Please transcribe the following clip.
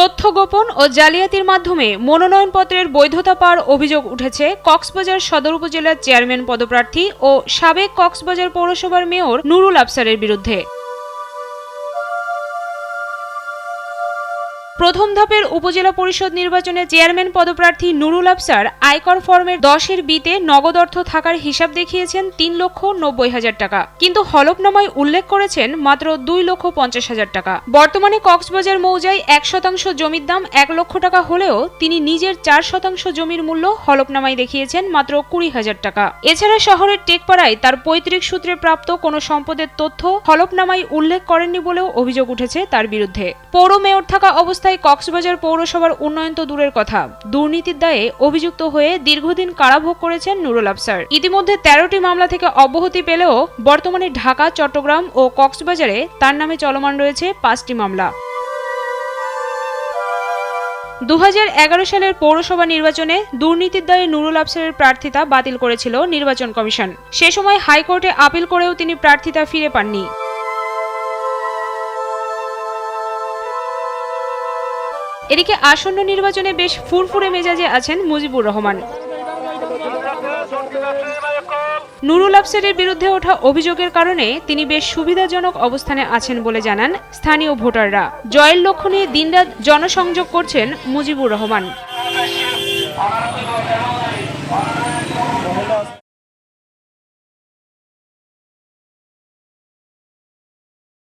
তথ্য গোপন ও জালিয়াতির মাধ্যমে মনোনয়নপত্রের বৈধতা পাওয়ার অভিযোগ উঠেছে কক্সবাজার সদর উপজেলার চেয়ারম্যান পদপ্রার্থী ও সাবেক কক্সবাজার পৌরসভার মেয়র নুরুল আফসারের বিরুদ্ধে। প্রথম ধাপের উপজেলা পরিষদ নির্বাচনে চেয়ারম্যান পদপ্রার্থী নুরুল আফসার আয়কর ফর্মের দশের বিতে নগদ অর্থ থাকার হিসাব দেখিয়েছেন তিন লক্ষ নব্বই হাজার টাকা। কিন্তু হলফনামায় উল্লেখ করেছেন মাত্র দুই লক্ষ পঞ্চাশ হাজার টাকা। বর্তমানে কক্সবাজার মৌজায় এক শতাংশ জমির দাম এক লক্ষ টাকা হলেও তিনি নিজের চার শতাংশ জমির মূল্য হলফনামায় দেখিয়েছেন মাত্র কুড়ি হাজার টাকা। এছাড়া শহরের টেকপাড়ায় তার পৈতৃক সূত্রে প্রাপ্ত কোনো সম্পদের তথ্য হলফনামায় উল্লেখ করেননি বলেও অভিযোগ উঠেছে তার বিরুদ্ধে। পৌর মেয়র থাকা অবস্থায় কক্সবাজার পৌরসভার উন্নয়ন তো দূরের কথা। দুর্নীতির দায়ে অভিযুক্ত হয়ে দীর্ঘদিন কারাভোগ করেছেন নুরুল আফসার ইতিমধ্যে তেরোটি মামলা থেকে অব্যাহতি পেলেও বর্তমানে ঢাকা, চট্টগ্রাম ও কক্সবাজারে তার নামে চলমান রয়েছে পাঁচটি মামলা। দু হাজার এগারো সালের পৌরসভা নির্বাচনে দুর্নীতির দায়ে নুরুল আফসারের প্রার্থিতা বাতিল করেছিল নির্বাচন কমিশন। সে সময় হাইকোর্টে আপিল করেও তিনি প্রার্থিতা ফিরে পাননি। এদিকে আসন্ন নির্বাচনে বেশ ফুরফুরে মেজাজে আছেন মুজিবুর রহমান। নুরুল আফসারের বিরুদ্ধে ওঠা অভিযোগের কারণে তিনি বেশ সুবিধাজনক অবস্থানে আছেন বলে জানান স্থানীয় ভোটাররা। জয়ের লক্ষ্য নিয়ে দিনরাত জনসংযোগ করছেন মুজিবুর রহমান।